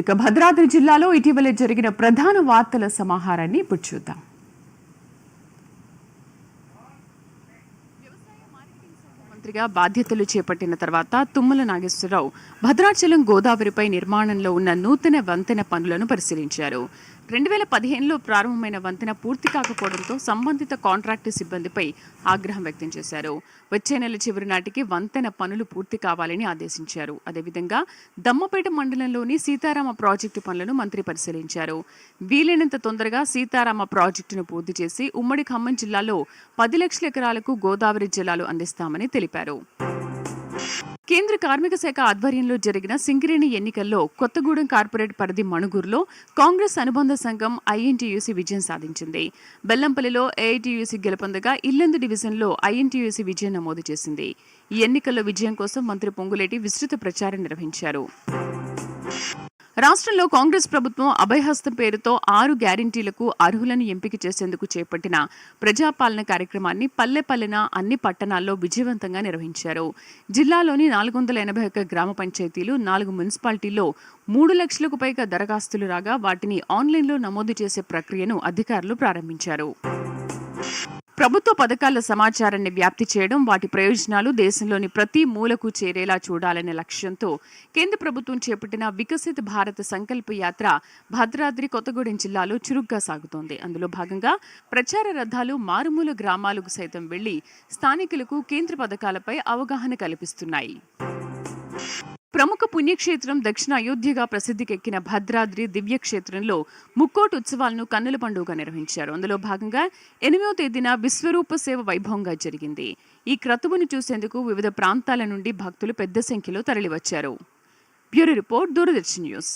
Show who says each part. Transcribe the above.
Speaker 1: ఇక భద్రాద్రి జిల్లాలో ఇటీవల జరిగిన ప్రధాన వార్తల సమాహారాన్ని ఇప్పుడు చూద్దాం. మంత్రిగా బాధ్యతలు చేపట్టిన తర్వాత తుమ్మల నాగేశ్వరరావు భద్రాచలం గోదావరిపై నిర్మాణంలో ఉన్న నూతన వంతెన పనులను పరిశీలించారు. రెండు వేల పదిహేనులో ప్రారంభమైన వంతెన పూర్తి కాకపోవడంతో సంబంధిత కాంట్రాక్టు సిబ్బందిపై ఆగ్రహం వ్యక్తం చేశారు. వచ్చే నెల చివరి నాటికి వంతెన పనులు పూర్తి కావాలని ఆదేశించారు. అదేవిధంగా దమ్మపేట మండలంలోని సీతారామ ప్రాజెక్టు పనులను మంత్రి పరిశీలించారు. వీలైనంత తొందరగా సీతారామ ప్రాజెక్టును పూర్తి చేసి ఉమ్మడి ఖమ్మం జిల్లాలో పది లక్షల ఎకరాలకు గోదావరి జలాలు అందిస్తామని తెలిపారు. కేంద్ర కార్మిక శాఖ ఆధ్వర్యంలో జరిగిన సింగరేణి ఎన్నికల్లో కొత్తగూడెం కార్పొరేట్ పరిధి మణుగూరులో కాంగ్రెస్ అనుబంధ సంఘం ఐఎన్టీయూసీ విజయం సాధించింది. బెల్లంపల్లిలో ఏఐటీయూసీ గెలుపొందగా ఇల్లందు డివిజన్లో ఐఎన్టీయూసీ విజయం నమోదు చేసింది. ఈ ఎన్నికల్లో విజయం కోసం మంత్రి పొంగులేటి విస్తృత ప్రచారం నిర్వహించారు. రాష్ట్రంలో కాంగ్రెస్ ప్రభుత్వం అభయహస్తం పేరుతో ఆరు గ్యారంటీలకు అర్హులను ఎంపిక చేసేందుకు చేపట్టిన ప్రజాపాలన కార్యక్రమాన్ని పల్లె పల్లెన అన్ని పట్టణాల్లో విజయవంతంగా నిర్వహించారు. జిల్లాలోని నాలుగు వందల ఎనభై ఒక్క గ్రామ పంచాయతీలు నాలుగు మున్సిపాలిటీల్లో మూడు లక్షలకు పైగా దరఖాస్తులు రాగా వాటిని ఆన్లైన్లో నమోదు చేసే ప్రక్రియను అధికారులు ప్రారంభించారు. ప్రభుత్వ పథకాల సమాచారాన్ని వ్యాప్తి చేయడం వాటి ప్రయోజనాలు దేశంలోని ప్రతి మూలకు చేరేలా చూడాలనే లక్ష్యంతో కేంద్ర ప్రభుత్వం చేపట్టిన వికసిత్ భారత్ సంకల్ప యాత్ర భద్రాద్రి కొత్తగూడెం జిల్లాలో చురుగ్గా సాగుతోంది. అందులో భాగంగా ప్రచార రథాలు మారుమూల గ్రామాలకు సైతం వెళ్ళి స్థానికులకు కేంద్ర పథకాలపై అవగాహన కల్పిస్తున్నాయి. పుణ్యక్షేత్రం దక్షిణ అయోధ్యగా ప్రసిద్ధికెక్కిన భద్రాద్రి దివ్యక్షేత్రంలో ముక్కోటి ఉత్సవాలను కన్నుల పండుగగా నిర్వహించారు. అందులో భాగంగా ఎనిమిదో తేదీన విశ్వరూప సేవ వైభవంగా జరిగింది. ఈ క్రతువును చూసేందుకు వివిధ ప్రాంతాల నుండి భక్తులు పెద్ద సంఖ్యలో తరలివచ్చారు. Bureau report Doordarshan news.